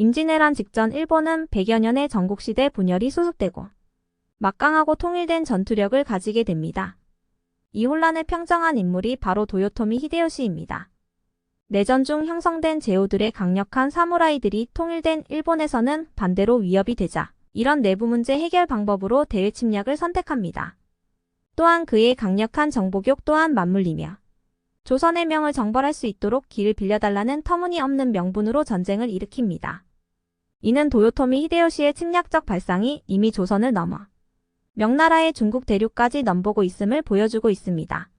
임진왜란 직전 일본은 100여 년의 전국시대 분열이 수습되고 막강하고 통일된 전투력을 가지게 됩니다. 이 혼란을 평정한 인물이 바로 도요토미 히데요시입니다. 내전 중 형성된 제후들의 강력한 사무라이들이 통일된 일본에서는 반대로 위협이 되자 이런 내부 문제 해결 방법으로 대외 침략을 선택합니다. 또한 그의 강력한 정보격 또한 맞물리며 조선의 명을 정벌할 수 있도록 길을 빌려달라는 터무니없는 명분으로 전쟁을 일으킵니다. 이는 도요토미 히데요시의 침략적 발상이 이미 조선을 넘어 명나라의 중국 대륙까지 넘보고 있음을 보여주고 있습니다.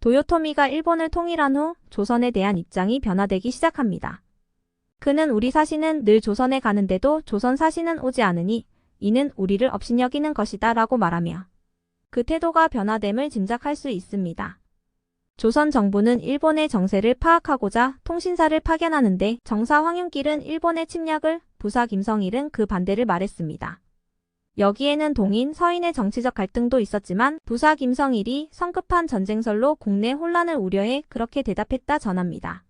도요토미가 일본을 통일한 후 조선에 대한 입장이 변화되기 시작합니다. 그는 우리 사신은 늘 조선에 가는데도 조선 사신은 오지 않으니 이는 우리를 업신여기는 것이다 라고 말하며 그 태도가 변화됨을 짐작할 수 있습니다. 조선 정부는 일본의 정세를 파악하고자 통신사를 파견하는데 정사 황윤길은 일본의 침략을 부사 김성일은 그 반대를 말했습니다. 여기에는 동인, 서인의 정치적 갈등도 있었지만 부사 김성일이 성급한 전쟁설로 국내 혼란을 우려해 그렇게 대답했다 전합니다.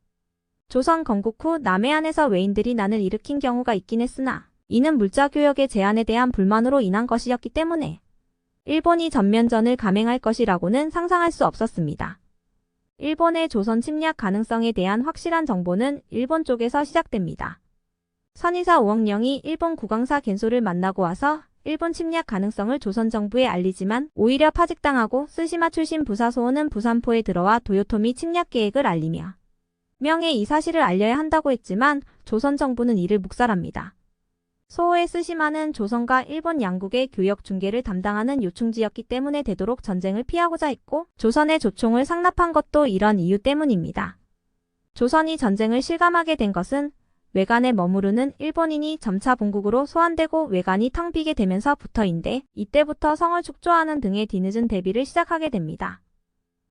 조선 건국 후 남해안에서 외인들이 난을 일으킨 경우가 있긴 했으나 이는 물자교역의 제한에 대한 불만으로 인한 것이었기 때문에 일본이 전면전을 감행할 것이라고는 상상할 수 없었습니다. 일본의 조선 침략 가능성에 대한 확실한 정보는 일본 쪽에서 시작됩니다. 선의사 오억령이 일본 국왕사 겐소를 만나고 와서 일본 침략 가능성을 조선 정부에 알리지만 오히려 파직당하고 스시마 출신 부사소원은 부산포에 들어와 도요토미 침략 계획을 알리며 명예 이 사실을 알려야 한다고 했지만 조선 정부는 이를 묵살합니다. 소호의 스시마는 조선과 일본 양국의 교역 중개를 담당하는 요충지였기 때문에 되도록 전쟁을 피하고자 했고 조선의 조총을 상납한 것도 이런 이유 때문입니다. 조선이 전쟁을 실감하게 된 것은 외관에 머무르는 일본인이 점차 본국으로 소환되고 외관이 텅 비게 되면서부터인데 이때부터 성을 축조하는 등의 뒤늦은 대비를 시작하게 됩니다.